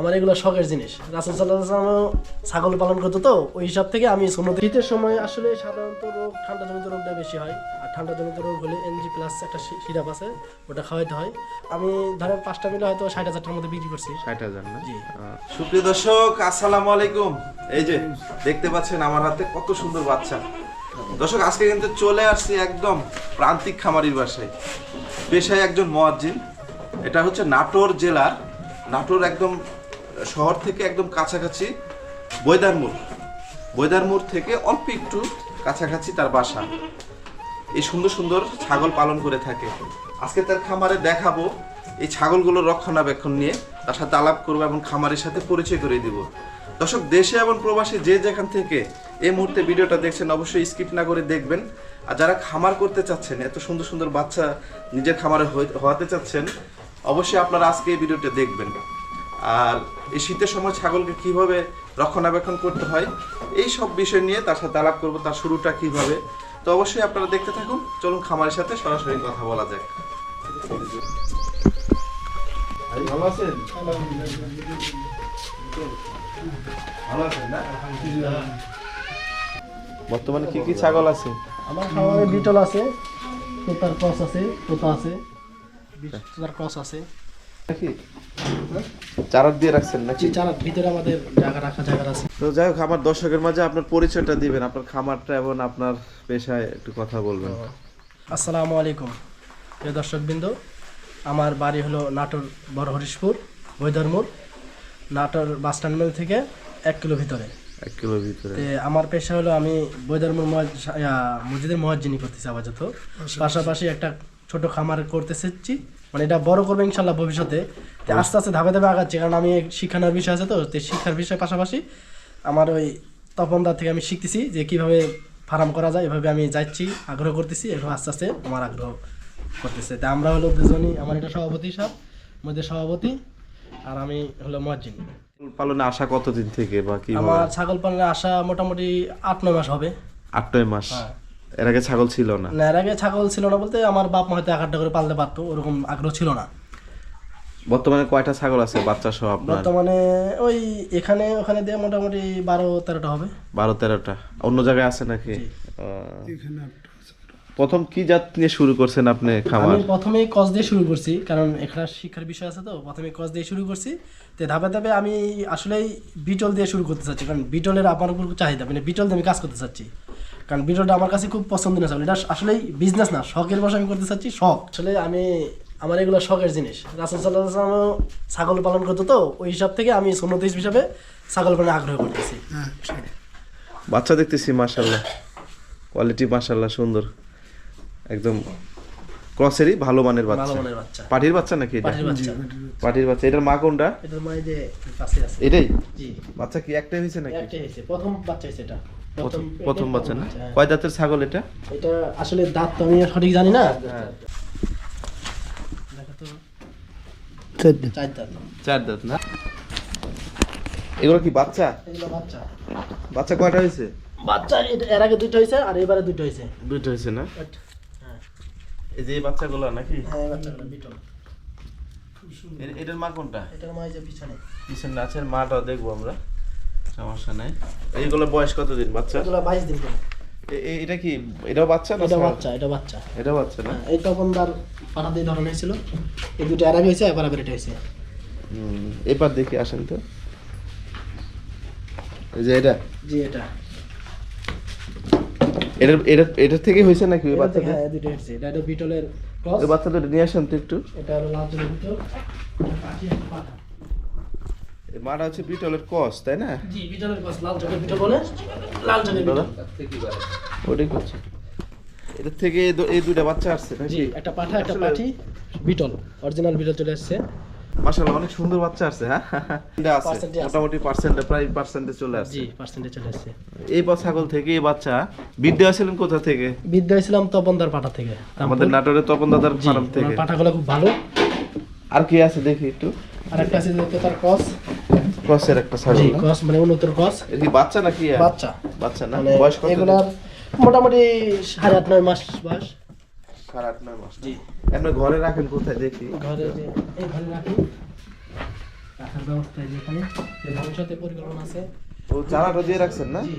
আমার এগুলো শখের জিনিস। রাসুল সাল্লাহ ছাগল পালন করতো তো ওই হিসাব থেকে আমি শীতের সময় আসলে সাধারণত রোগ ঠান্ডা জনিত রোগটা বেশি হয়। আর ঠান্ডা জনিত রোগ হলে এনজি প্লাস একটা সিরাপ আছে ওটা খাওয়াইতে হয়। আমি ধরেন পাঁচটা মিলে হয়তো ষাট হাজার টাকার মধ্যে বিক্রি করছি। ষাট হাজার না? জি। সুপ্রিয় দর্শক আসসালামু আলাইকুম। এই যে দেখতে পাচ্ছেন আমার হাতে কত সুন্দর বাচ্চা। দর্শক আজকে কিন্তু চলে আসছি একদম প্রান্তিক খামারির বাসায়। পেশায় একজন মোয়াজ্জিন এটা হচ্ছে নাটোর জেলার নাটোর একদম শহর থেকে একদম কাছাকাছি বৈদারমুর বৈদারমুর থেকে অল্প একটু কাছাকাছি তার বাসা। এই সুন্দর সুন্দর ছাগল পালন করে থাকে। আজকে তার খামারে দেখাবো এই ছাগলগুলোর রক্ষণাবেক্ষণ নিয়ে, তার সাথে আলাপ করব এবং খামারের সাথে পরিচয় করে দিব। দর্শক, দেশে এবং প্রবাসী যে যেখান থেকে এই মুহূর্তে ভিডিওটা দেখছেন, অবশ্যই স্কিপ না করে দেখবেন। আর যারা খামার করতে চাচ্ছেন, এত সুন্দর সুন্দর বাচ্চা নিজের খামারে হওয়াতে চাচ্ছেন, অবশ্যই আপনারা আজকে এই ভিডিওটা দেখবেন। আর এই শীতের সময় ছাগলকে কীভাবে রক্ষণাবেক্ষণ করতে হয় এই সব বিষয় নিয়ে তার সাথে আলাপ করব তার শুরুটা কীভাবে। তো অবশ্যই আপনারা দেখতে থাকুন চলুন খামারের সাথে সরাসরি কথা বলা যাক। ভালো আছেন? ভালো আছেন না? বর্তমানে কি কি ছাগল আছে? আমার খামারে বিটল আছে তোতার ক্রস আছে তোতা আছে তোতার ক্রস আছে। দিয়ে রাখছেন নাকি? ভিতরে আমাদের জায়গা রাখা জায়গা আছে। তো যাই হোক আমার দর্শকের মাঝে আপনার পরিচয়টা দিবেন আপনার খামারটা এবং আপনার পেশায় একটু কথা বলবেন। আসসালামু আলাইকুম। প্রিয় দর্শকবৃন্দ আমার বাড়ি হলো নাটোর বড় হরিশপুর বৈধর্মুর নাটোর বাস টার্মিনাল থেকে এক কিলো ভিতরে। এক কিলোর ভিতরে। আমার পেশা হলো আমি বৈধর্মুর মসজিদ- মসজিদের মহাজিনী করতেছি আপাতত। পাশাপাশি একটা ছোট খামার করতে চাচ্ছি মানে এটা বড় করব ইনশাল্লাহ ভবিষ্যতে। আস্তে আস্তে ধাপে ধাপে আগাচ্ছি কারণ আমি শিক্ষানোর বিষয় আছে তো শিক্ষার বিষয়ের পাশাপাশি আমার ওই তপনদার থেকে আমি শিখতেছি যে কীভাবে ফার্ম করা যায় এভাবে আমি যাচ্ছি আগ্রহ করতেছি এভাবে আস্তে আস্তে আমার আগ্রহ করতেছে। তা আমরা হলো দুজনই আমার এটা সভাপতি সাহেব মধ্যে সভাপতি আর আমি হলো মহাজিন। পালনে আসা কতদিন থেকে বা কি আমার ছাগল পালনে আসা মোটামুটি আট নয় মাস হবে। আট নয় মাস। হ্যাঁ। এর আগে ছাগল ছিল না। না এর আগে ছাগল ছিল না বলতে আমার বাপ মা হয়তো এক আটটা করে পালতে পারতো ওরকম আগ্রহ ছিল না। বর্তমানে কয়টা ছাগল আছে? বাচ্চা সহ আপনার? বর্তমানে ওই এখানে ওখানে দিয়ে মোটামুটি বারো তেরোটা হবে। বারো তেরোটা অন্য জায়গায় আছে নাকি? প্রথম কি জাত নিয়ে শুরু করছেন আপনি খামার? আমি প্রথমেই কস দিয়ে শুরু করছি কারণ এখানে শিক্ষার বিষয় আছে তো প্রথমে কস দিয়ে শুরু করছি। তো ধাপে ধাপে আমি আসলেই বিটল দিয়ে শুরু করতে চাচ্ছি কারণ বিটলের আমার উপর চাহিদা মানে বিটল দিয়ে আমি কাজ করতে চাচ্ছি। কারণ বিটলটা আমার কাছে খুব পছন্দের ছাগল এটা আসলেই বিজনেস না শখের বসে আমি করতে চাচ্ছি শখ। আসলে আমি আমার এগুলো শখের জিনিস। রাসুল সাল্লাহ ছাগল পালন করতো তো ওই হিসাব থেকে আমি সুন্নত হিসাবে ছাগল পালনে আগ্রহ করতেছি। বাচ্চা দেখতেছি মাশাল্লাহ কোয়ালিটি মাশাল্লাহ সুন্দর। একদম ক্রসেরই ভালো মানের ভালো বাচ্চা। বাচ্চা। পাটির বাচ্চা নাকি এটা? পাটির বাচ্চা। পাটির বাচ্চা। এটার মা কোনটা? এটার মানে যে পাশে আছে। এটাই? জি। বাচ্চা কি একটাই হয়েছে নাকি? একটাই হয়েছে প্রথম বাচ্চা হয়েছে এটা। প্রথম প্রথম বাচ্চা না। কয় দাঁতের ছাগল এটা? এটা আসলে দাঁত তো আমি সঠিক জানি না। চার দাঁত। না? এগুলো কি বাচ্চা? বাচ্চা। বাচ্চা কয়টা হয়েছে? বাচ্চা এর আগে দুটো হয়েছে আর এবারে দুটো হয়েছে। দুইটা হয়েছে না? হ্যাঁ। এই যে বাচ্চাগুলো নাকি? হ্যাঁ বাচ্চাগুলো বিটল। এটার মা কোনটা? এটার মা এই যে পিছনে। পিছনে আছে মাটাও দেখব আমরা। সমস্যা নাই। এইগুলো বয়স কতদিন বাচ্চা? এগুলো বাইশ দিন এটা কি এটাও বাচ্চা না এটা বাচ্চা এটা বাচ্চা। এটা বাচ্চা না? হ্যাঁ, এই তপনদার পাঠাতেই ধরন হয়েছিল। এই দুটো আগে হয়েছে এবার আবার এটা হয়েছে। এবার দেখি আসেন তো। এই যে এটা? জি এটা। এটা এটা এটা থেকে হয়েছে নাকি ওই এটা থেকে- হ্যাঁ দুটো হয়েছে। এটা এটা বিটলের ক্রস। ওই বাচ্চাটা নিয়ে আসেন তো একটু। এটা হলো লাল জলের বিটল এটা পাখি একটা পাঠা। এই মাটা হচ্ছে বিটলের কস তাই না? জি বিটলের ক্রস লাল চোখের বিটল বলে লাল চোখের বিটল। ওটাই করছে। এটার থেকে এই দুইটা বাচ্চা আসছে নাকি? জি একটা পাঠা একটা পাঠি বিটল অরিজিনাল বিটল চলে আসছে। মাশাআল্লাহ অনেক সুন্দর বাচ্চা আছে হ্যাঁ? এটা আছে। মোটামুটি পার্সেন্টে প্রায় পার্সেন্টে চলে আসছে। জি পার্সেন্টেজ চলে আসছে। এই বা ছাগল থেকে এই বাচ্চা বিদ্যা আসছিলেন কোথা থেকে? বিদ্যা ইসলাম তপনদার পাঠা থেকে আমাদের নাটোরের তপন দাদার ফার্ম থেকে। পাঠাগুলো খুব ভালো। আর কি আছে দেখি একটু। আর একটা আছে তার ক্রস ক্রসের একটা ছাগল জি ক্রস মানে উন্নতর ক্রস এর কি বাচ্চা নাকি বাচ্চা। বাচ্চা না? মানে বয়স কত এগুলার মোটামুটি সাড়ে আট নয় মাস বয়স। সাড়ে আট নয় মাস জি। ঘরে রাখেন কোথায়? দেখি। ঘরে এই ঘরে রাখি। রাখার ব্যবস্থা এই ভবিষ্যতে পরিকল্পনা আছে। ও চারাটা দিয়ে রাখছেন না? জি।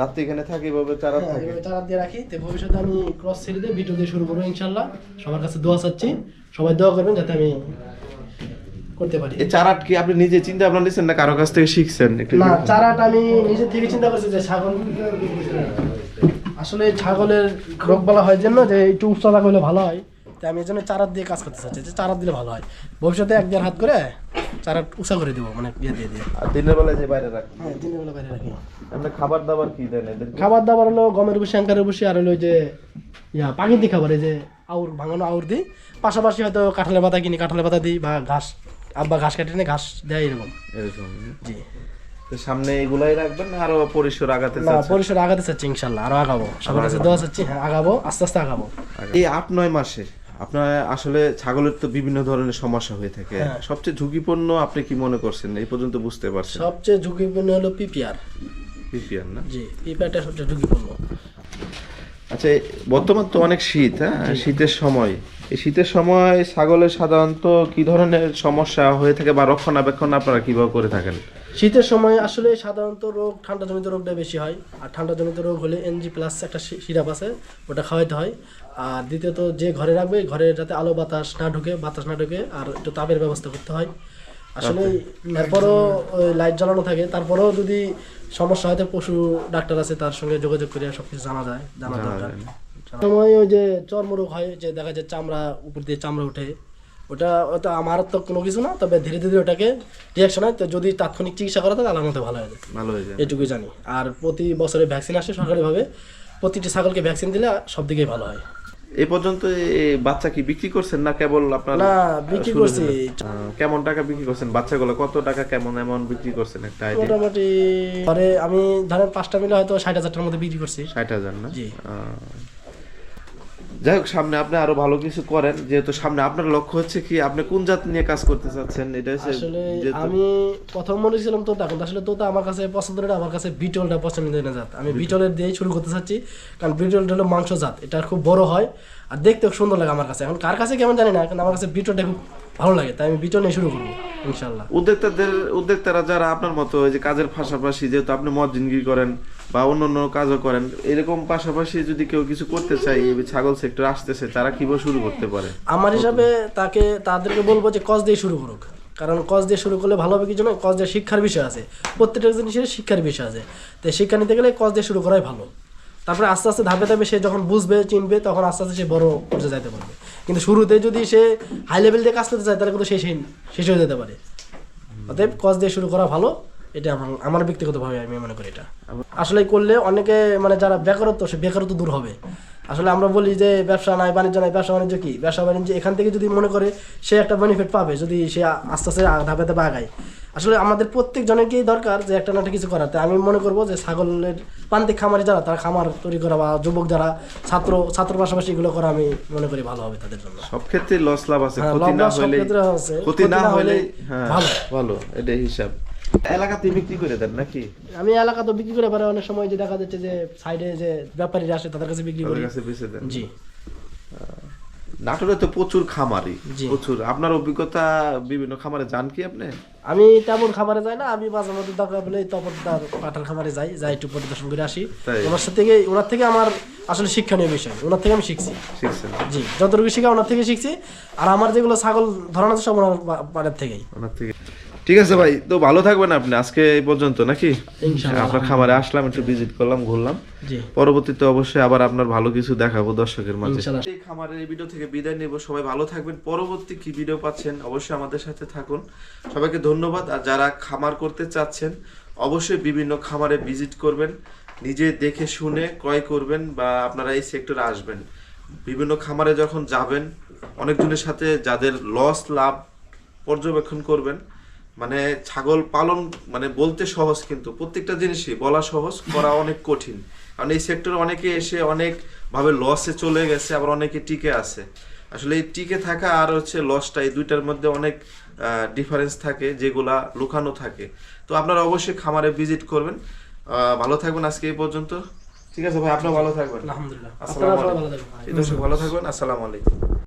রাত্রি এখানে থাকে এভাবে চারা হ্যাঁ, থাকে। চারা দিয়ে রাখি। তো ভবিষ্যতে আমি ক্রস ছেড়ে দিয়ে ভিডিও দিয়ে শুরু করব ইনশাল্লাহ সবার কাছে দোয়া চাচ্ছি। সবাই দোয়া করবেন যাতে আমি করতে পারি। এই চারা কি আপনি নিজে চিন্তা ভাবনা নিচ্ছেন না কারও কাছ থেকে শিখছেন না। চারাটা আমি নিজে থেকে চিন্তা করছি যে ছাগল আসলে ছাগলের রোগ বলা হয় জন্য যে একটু ভালো হয়। তাই আমি এই জন্য দিয়ে কাজ করতে চাচ্ছি যে দিলে ভালো হয়। ভবিষ্যতে এক দেড় হাত করে চারা উঁচা করে দেবো মানে ইয়ে দিয়ে দিয়ে। আর দিনের বেলায় যে বাইরে রাখেন হ্যাঁ দিনের বেলা বাইরে রাখি। খাবার দাবার কি দেন এদের? খাবার দাবার হলো গমের বসে অ্যাঙ্কারের বসে আর হলো যে ইয়া পাকিতি খাবার এই যে আউর ভাঙানো আউর দিই। পাশাপাশি হয়তো কাঁঠালের পাতা কিনি কাঁঠালের পাতা দিই বা ঘাস। আব্বা ঘাস কাটে ঘাস দেয় এরকম। এরকম জি। সামনে এগুলাই রাখবেন আরও পরিসর আগাতে না পরিসর আগাতে চাচ্ছি ইনশাল্লাহ আরও আগাবো। সবার কাছে দোয়া চাচ্ছি হ্যাঁ আগাবো আস্তে আস্তে আগাবো। এই আট নয় মাসে আপনার আসলে ছাগলের তো বিভিন্ন ধরনের সমস্যা হয়ে থাকে। হ্যাঁ। সবচেয়ে ঝুঁকিপূর্ণ আপনি কি মনে করছেন? এই পর্যন্ত বুঝতে পারছেন? সবচেয়ে ঝুঁকিপূর্ণ হলো পিপিআর। বিপিআর না? জি পিপিআরটা সবচেয়ে ঝুঁকিপূর্ণ। আচ্ছা বর্তমান তো অনেক শীত হ্যাঁ? শীতের সময় এই শীতের সময় ছাগলের সাধারণত কি ধরনের সমস্যা হয়ে থাকে বা রক্ষণাবেক্ষণ আপনারা কীভাবে করে থাকেন? শীতের সময় আসলে সাধারণত রোগ ঠান্ডা জনিত রোগটা বেশি হয়। আর ঠান্ডা জনিত রোগ হলে এনজি প্লাস একটা সিরাপ আছে ওটা খাওয়াইতে হয়। আর দ্বিতীয়ত যে ঘরে রাখবে ঘরে যাতে আলো বাতাস না ঢুকে বাতাস না ঢুকে আর একটু তাপের ব্যবস্থা করতে হয়। আসলে তারপরও ওই লাইট জ্বালানো থাকে। তারপরেও যদি সমস্যা হয় তো পশু ডাক্তার আছে তার সঙ্গে যোগাযোগ করে সব কিছু জানা যায় জানা দরকার। যায়। সময় ওই যে চর্মরোগ হয় যে দেখা যায় চামড়া উপর দিয়ে চামড়া ওঠে ওটা ওটা আমার তো কোনো কিছু না তবে ধীরে ধীরে ওটাকে রিয়াকশন হয়। তো যদি তাৎক্ষণিক চিকিৎসা করা থাকে তাহলে আমার মতো ভালো হয়ে যায়। ভালো হয়ে যায়। এটুকুই জানি। আর প্রতি বছরে ভ্যাকসিন আসে সরকারিভাবে প্রতিটি ছাগলকে ভ্যাকসিন দিলে সব দিকেই ভালো হয়। এই পর্যন্ত এই বাচ্চা কি বিক্রি করছেন না কেবল আপনার না বিক্রি করছি। কেমন টাকা বিক্রি করছেন? বাচ্চাগুলো কত টাকা কেমন এমন বিক্রি করছেন? একটা আইডিয়া মোটামুটি পরে আমি ধরেন পাঁচটা মিলে হয়তো ষাট হাজার টাকার মধ্যে বিক্রি করছি। ষাট হাজার না? জি। যাই হোক সামনে আপনি আরও ভালো কিছু করেন। যেহেতু সামনে আপনার লক্ষ্য হচ্ছে কি আপনি কোন জাত নিয়ে কাজ করতে চাচ্ছেন? এটা হচ্ছে আসলে আমি প্রথম মনে ছিলাম তোতা কিন্তু আসলে তোতা আমার কাছে পছন্দ না আমার কাছে বিটলটা পছন্দের না জাত। আমি বিটলের দিয়ে শুরু করতে চাচ্ছি কারণ বিটলটা হলো মাংস জাত এটা খুব বড় হয় আর দেখতে খুব সুন্দর লাগে আমার কাছে। এখন কার কাছে কেমন জানি না কিন্তু আমার কাছে বিটলটা খুব ভালো লাগে তাই আমি বিটল নিয়ে শুরু করব ইনশাল্লাহ উদ্যোক্তাদের উদ্যোক্তারা যারা আপনার মতো ওই যে কাজের পাশাপাশি যেহেতু আপনি মদ জিনগিরি করেন বা অন্য অন্য কাজও করেন, এরকম পাশাপাশি যদি কেউ কিছু করতে চায় ছাগল সেক্টর আসতেছে, তারা কীভাবে শুরু করতে পারে? আমার হিসাবে তাকে, তাদেরকে বলব যে কজ দিয়ে শুরু করুক। কারণ কজ দিয়ে শুরু করলে ভালো হবে কিছু নয় কজ দিয়ে শিক্ষার বিষয় আছে। প্রত্যেকটা জিনিসের শিক্ষার বিষয় আছে। তো শিক্ষা নিতে গেলে কজ দিয়ে শুরু করাই ভালো। তারপরে আস্তে আস্তে ধাপে ধাপে সে যখন বুঝবে, চিনবে, তখন আস্তে আস্তে সে বড় পর্যায়ে যাইতে পারবে। কিন্তু শুরুতে যদি সে হাই লেভেল দিয়ে কাজ করতে চায়, তাহলে কিন্তু সে শেষ হয়ে যেতে পারে। অতএব কজ দিয়ে শুরু করা ভালো। এটা আমার আমার ব্যক্তিগতভাবে আমি মনে করি এটা। আসলে করলে অনেকে মানে যারা বেকারত্ব সে বেকারত্ব দূর হবে। আসলে আমরা বলি যে ব্যবসা নাই বাণিজ্য নাই ব্যবসা বাণিজ্য কি? ব্যবসা বাণিজ্য এখান থেকে যদি মনে করে সে একটা বেনিফিট পাবে যদি সে আস্তে আস্তে ধাপে ধাপে আগায়। আসলে আমাদের প্রত্যেক জনেরকেই দরকার যে একটা না একটা কিছু করাতে। আমি মনে করব যে ছাগলের প্রান্তিক খামারে যারা তারা খামার তৈরি করা বা যুবক যারা ছাত্র ছাত্র পাশাপাশি এগুলো করা আমি মনে করি ভালো হবে তাদের জন্য। সব ক্ষেত্রে লস লাভ আছে। হ্যাঁ, ক্ষতি না হলে ক্ষতি না হলে হ্যাঁ ভালো। ভালো এটাই হিসাব। এলাকাতে বিক্রি করে দেন নাকি? আমি এলাকা তো বিক্রি করে পারে অনেক সময় যে দেখা যাচ্ছে যে সাইডে যে ব্যাপারীরা আসে তাদের কাছে বিক্রি করি। কাছে বেচে দেন। জি। নাটোরে তো প্রচুর খামারি প্রচুর। আপনার অভিজ্ঞতা বিভিন্ন খামারে যান কি আপনি? আমি তেমন খাবারে যাই না আমি মাঝে মধ্যে দরকার বলে তপরদার পাঠার খাবারে যাই যাই একটু পরিদর্শন করে আসি? ওনার সাথে থেকে ওনার থেকে আমার আসলে শিক্ষণীয় বিষয় ওনার থেকে আমি শিখছি। জি যতটুকু শিখা ওনার থেকে শিখছি আর আমার যেগুলো ছাগল ধরানো সব ওনার থেকেই। ওনার থেকে। ঠিক আছে ভাই তো ভালো থাকবেন আপনি আজকে এই পর্যন্ত নাকি? আপনার খামারে আসলাম একটু ভিজিট করলাম ঘুরলাম। পরবর্তীতে অবশ্যই আবার আপনার ভালো কিছু দেখাবো দর্শকের মাঝে। এই খামারের এই ভিডিও থেকে বিদায় নেব। সবাই ভালো থাকবেন। পরবর্তী কি ভিডিও পাচ্ছেন অবশ্যই আমাদের সাথে থাকুন। সবাইকে ধন্যবাদ। আর যারা খামার করতে চাচ্ছেন অবশ্যই বিভিন্ন খামারে ভিজিট করবেন। নিজে দেখে শুনে ক্রয় করবেন বা আপনারা এই সেক্টরে আসবেন। বিভিন্ন খামারে যখন যাবেন অনেকজনের সাথে যাদের লস লাভ পর্যবেক্ষণ করবেন। মানে ছাগল পালন মানে বলতে সহজ কিন্তু প্রত্যেকটা জিনিসই বলা সহজ করা অনেক কঠিন। কারণ এই সেক্টরে অনেকে এসে অনেক ভাবে লসে চলে গেছে আবার অনেকে টিকে আছে। আসলে এই টিকে থাকা আর হচ্ছে লসটা এই দুইটার মধ্যে অনেক ডিফারেন্স থাকে যেগুলা লুকানো থাকে। তো আপনারা অবশ্যই খামারে ভিজিট করবেন। ভালো থাকবেন আজকে এই পর্যন্ত। ঠিক আছে ভাই আপনার ভালো থাকবেন। আলহামদুলিল্লাহ। আসসালামু আলাইকুম। ভালো থাকবেন। আসসালামু আলাইকুম।